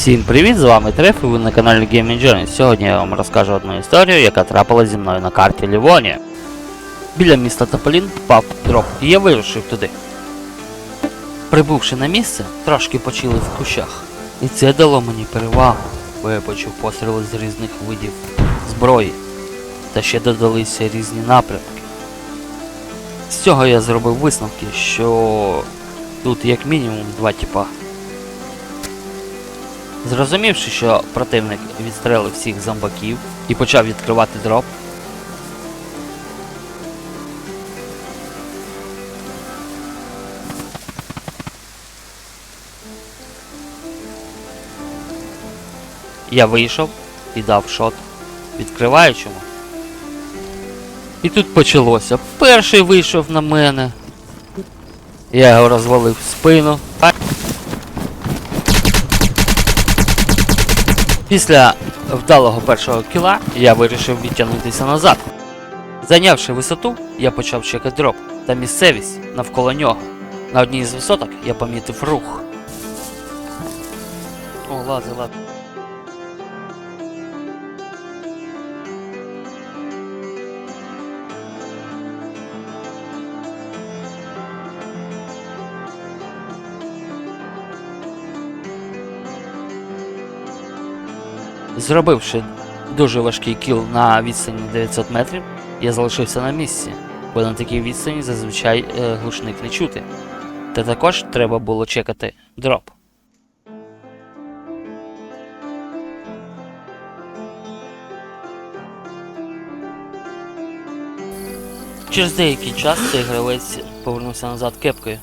Всім привіт, з вами Треф і ви на каналі Gaming Journey. Сьогодні я вам розкажу одну історію, яка трапилась зі мною на карті Лівонія. Біля міста Тополін впав дроп, і я вирушив туди. Прибувши на місце, трошки почили в кущах. І це дало мені перевагу, бо я почув постріли з різних видів зброї. Та ще додалися різні напрямки. З цього я зробив висновки, що тут як мінімум два типа. Зрозумівши, що противник відстрелив всіх зомбаків і почав відкривати дроп, я вийшов і дав шот відкриваючому. І тут почалося. Перший вийшов на мене. Я його розвалив в спину. А Після вдалого першого кіла я вирішив відтягнутися назад. Зайнявши висоту, я почав чекати дроп та місцевість навколо нього. На одній з висоток я помітив рух. О, лази, ладно. Зробивши дуже важкий кіл на відстані 900 метрів, я залишився на місці, бо на такій відстані зазвичай е, глушник не чути. Та також треба було чекати дроп. Через деякий час цей гравець повернувся назад кепкою.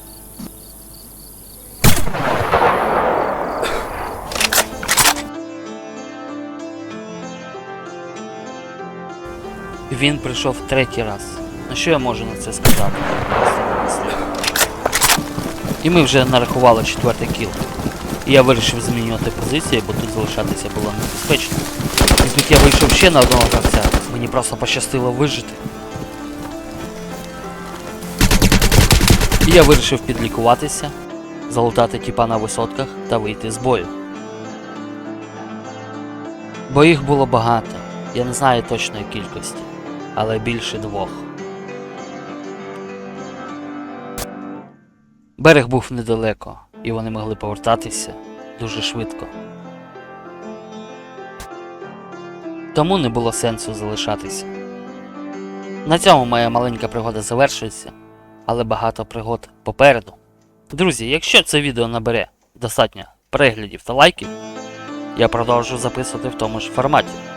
Він прийшов третій раз. На що я можу на це сказати? І ми вже нарахували четвертий кіл. І я вирішив змінювати позиції, бо тут залишатися було небезпечно. І тут я вийшов ще на одного гравця. Мені просто пощастило вижити. І я вирішив підлікуватися, залутати тіпа на висотках та вийти з бою. Бо їх було багато. Я не знаю точної кількості, але більше двох. Берег був недалеко, і вони могли повертатися дуже швидко. Тому не було сенсу залишатися. На цьому моя маленька пригода завершується, але багато пригод попереду. Друзі, якщо це відео набере достатньо переглядів та лайків, я продовжу записувати в тому ж форматі.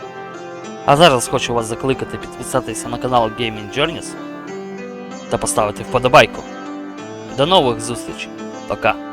А зараз хочу вас закликати підписатися на канал Gaming Journeys та поставити вподобайку. До нових зустрічей. Пока.